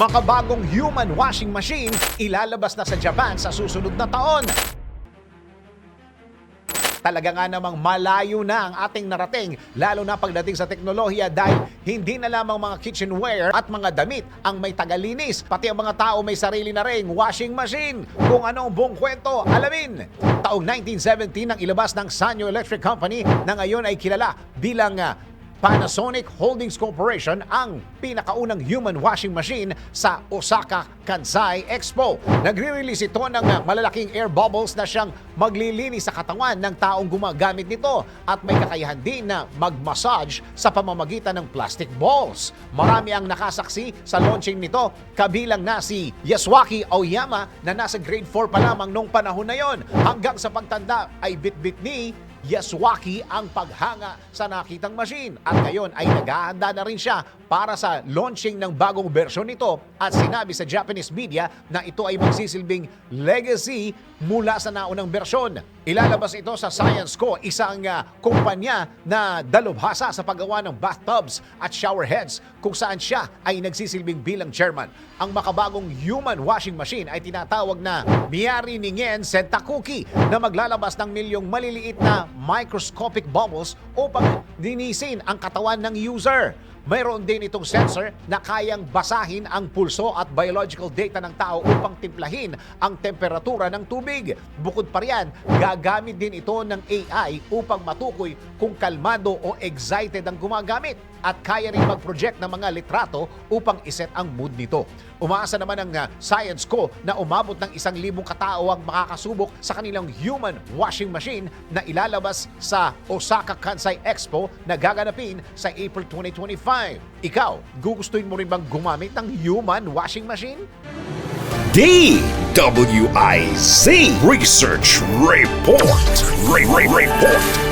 Makabagong human washing machine ilalabas na sa Japan sa susunod na taon. Talaga nga namang malayo na ang ating narating, lalo na pagdating sa teknolohiya dahil hindi na lamang mga kitchenware at mga damit ang may tagalinis, pati ang mga tao may sarili na ring washing machine. Kung ano ang buong kwento, alamin! Taong 1917 nang ilabas ng Sanyo Electric Company na ngayon ay kilala bilang ah, Panasonic Holdings Corporation ang pinakaunang human washing machine sa Osaka Kansai Expo. Nagre-release ito ng malalaking air bubbles na siyang maglilinis sa katawan ng taong gumagamit nito at may kakayahan din na mag-massage sa pamamagitan ng plastic balls. Marami ang nakasaksi sa launching nito, kabilang na si Yasuaki Aoyama na nasa grade 4 pa lamang nung panahon na yon. Hanggang sa pagtanda ay bit-bit ni Yasuaki ang paghanga sa nakitang machine. At ngayon ay naghahanda na rin siya para sa launching ng bagong bersyon nito at sinabi sa Japanese media na ito ay magsisilbing legacy mula sa naunang bersyon. Ilalabas ito sa Science Co, isang ah, kumpanya na dalubhasa sa paggawa ng bathtubs at shower heads kung saan siya ay nagsisilbing bilang chairman. Ang makabagong human washing machine ay tinatawag na Miyari Ningen Sentakuki na maglalabas ng milyong maliliit na microscopic bubbles upang dinisin ang katawan ng user. Mayroon din itong sensor na kayang basahin ang pulso at biological data ng tao upang timplahin ang temperatura ng tubig. Bukod pa riyan, gagamit din ito ng AI upang matukoy kung kalmado o excited ang gumagamit at kaya rin mag-project ng mga litrato upang iset ang mood nito. Umaasa naman ang uh, Science Co na umabot ng isang libong katao ang makakasubok sa kanilang human washing machine na ilalabas sa Osaka Kansai Expo na gaganapin sa April 2025. Ikaw, gugustuhin mo rin bang gumamit ng human washing machine? DWIZ Research Report. Re- re- report.